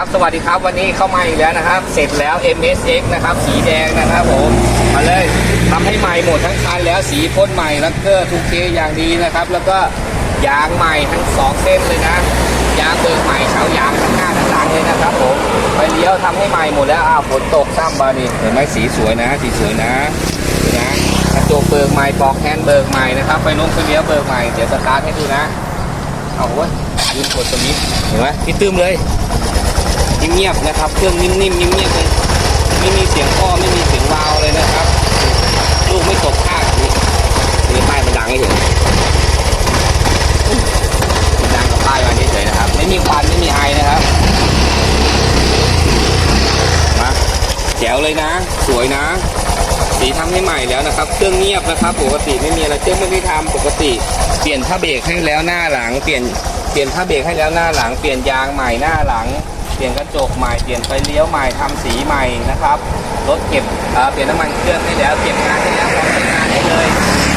ครับสวัสดีครับวันนี้เข้ามาอีกแล้วนะครับ เสร็จแล้ว MSX นะครับ สีแดงนะครับผมมาเลยทำให้ใหม่หมดทั้งคันแล้วสีพ่นใหม่ลักเกอร์ทุกเคอย่างดีนะครับ แล้วก็ยางใหม่ทั้งสองเส้นเลยนะยางเบิกใหม่เฉายางทั้งหน้าทั้งหลังเลยนะครับผมไปเลี้ยวทำให้ใหม่หมดแล้วอ้าวฝนตกซ้ำบานี่เห็นไหมสีสวยนะ สีสวยนะดูนะกระจกเบิกใหม่ปลอกแฮนด์เบิกใหม่นะครับไฟลงไฟเลี้ยวเบิกใหม่เดี๋ยวสตาร์ทให้ดูนะเอาว้ยยืมกดตรงนี้เห็นไหมพี่ตื้มเลย เงียบๆนะครับ เครื่องนิ่มๆเงียบๆเลยไม่มีเสียงอ้อไม่มีเสียงวาวเลยนะครับ ลูกไม่ตกข้างนี่นี่ป้ายมันดังให้เห็นมันดังกับป้ายมาเฉยๆนะครับ ไม่มีควันไม่มีไอนะครับมาแจ๋วเลยนะ สวยนะ สีทำให้ใหม่แล้วนะครับ เครื่องเงียบนะครับ ปกติไม่มีอะไรเครื่องไม่ได้ทำปกติ เปลี่ยนผ้าเบรกให้แล้วหน้าหลัง เปลี่ยนเปลี่ยนผ้าเบรกให้แล้วหน้าหลัง เปลี่ยนยางใหม่หน้าหลัง เปลี่ยนกระจกใหม่เปลี่ยนไฟเลี้ยวใหม่ทำสีใหม่นะครับรถเก็บเปลี่ยนน้ำมันเครื่องให้แล้วเก็บงานให้แล้วพร้อมใช้งานได้เลย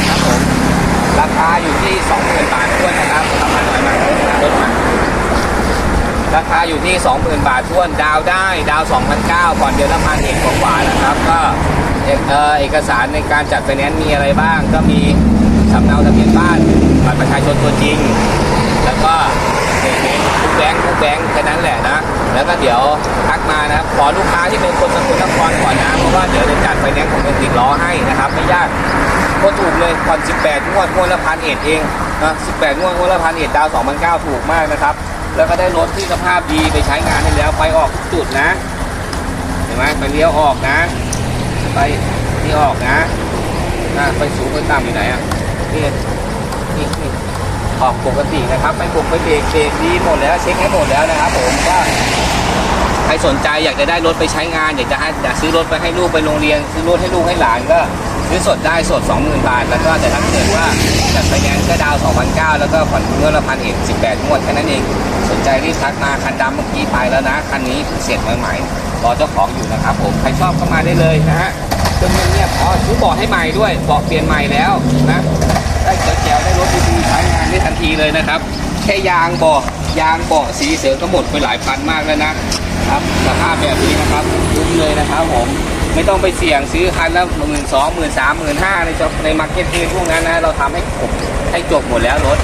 ครับผมราคาอยู่ที่20,000บาททวนนะครับทำมาหน่อยมารถมาราคาอยู่ที่ 20,000 บาททวนดาวได้ดาว2,900ก่อนเดือนละพันเอกกว่านะครับ ก็เอกสารในการจัดไฟแนนซ์มีอะไรบ้าง ก็มีสำเนาทะเบียนบ้านบัตรประชาชนตัวจริง แล้วก็ บงค์ทุกแบงค์แค่นั้นแหละนะ แล้วก็เดี๋ยวทักมานะครับขอลูกค้าที่เป็นคนสกุลนครก่อนนะเพราะว่าเดี๋ยวจะจัดไฟแนนซ์ของเงินติดล้อให้นะครับไม่ยากโคตรถูกเลยผ่อน 18 งวดงวดละพันเอ็ดเองนะ18 งวดงวดละพันเอ็ดดาว 2,900 ถูกมากนะครับ แล้วก็ได้รถที่สภาพดีไปใช้งานให้แล้วไฟออกทุกจุดนะ เห็นไหมไฟเลี้ยวออกนะไฟที่ออกนะนะไฟสูงไฟต่ำอยู่ไหนอะนี่นี่นี่ ออกปกตินะครับไม่ปลุกไม่เบรกเบรกดีหมดแล้วเช็คให้หมดแล้วนะครับผมว่าใครสนใจอยากจะได้รถไปใช้งาน อยากจะให้อยากซื้อรถไปให้ลูกไปโรงเรียน ซื้อรถให้ลูกให้หลานก็ซื้อสดได้สด 20,000 บาท แล้วก็แต่ถ้าเกิดว่าจัดไฟแนนซ์ก็ดาว2,900 แล้วก็ผ่อนเงวดละพันเอก18งวดแค่นั้นเอง สนใจรีบทักมาคันดำเมื่อกี้ไปแล้วนะ คันนี้เสร็จใหม่ๆรอเจ้าของอยู่นะครับผมใครชอบเข้ามาได้เลยนะฮะเครื่องเงียบๆอ๋อซื้อเบาะให้ใหม่ด้วยเบาะเปลี่ยนใหม่แล้วนะได้แจ๋วๆได้รถดี ทีเลยนะครับ แค่ยางเบาะยางเบาะสีเสือก็หมดไปหลายพันมากแล้วนะครับสภาพแบบนี้นะครับคุ้มเลยนะครับผมไม่ต้องไปเสี่ยงซื้อคันละหมื่นสองหมื่นสามหมื่นห้าในจในมาร์เก็ตเพลพวกนั้นนะเราทำให้จบให้จบหมดแล้วรถ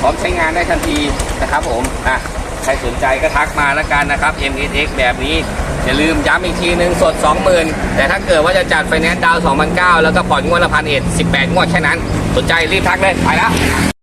พร้อมใช้งานได้ทันทีนะครับผมอะ ใครสนใจก็ทักมาแล้วกันนะครับ MSX แบบนี้ อย่าลืมย้ำอีกทีหนึ่งสด 20,000 แต่ถ้าเกิดว่าจะจัดไฟแนนซ์ดาว2,900 แล้วก็ผ่อนงวดละพันเอ็ด18งวดแค่นั้น สนใจรีบทักเลย ไปแล้ว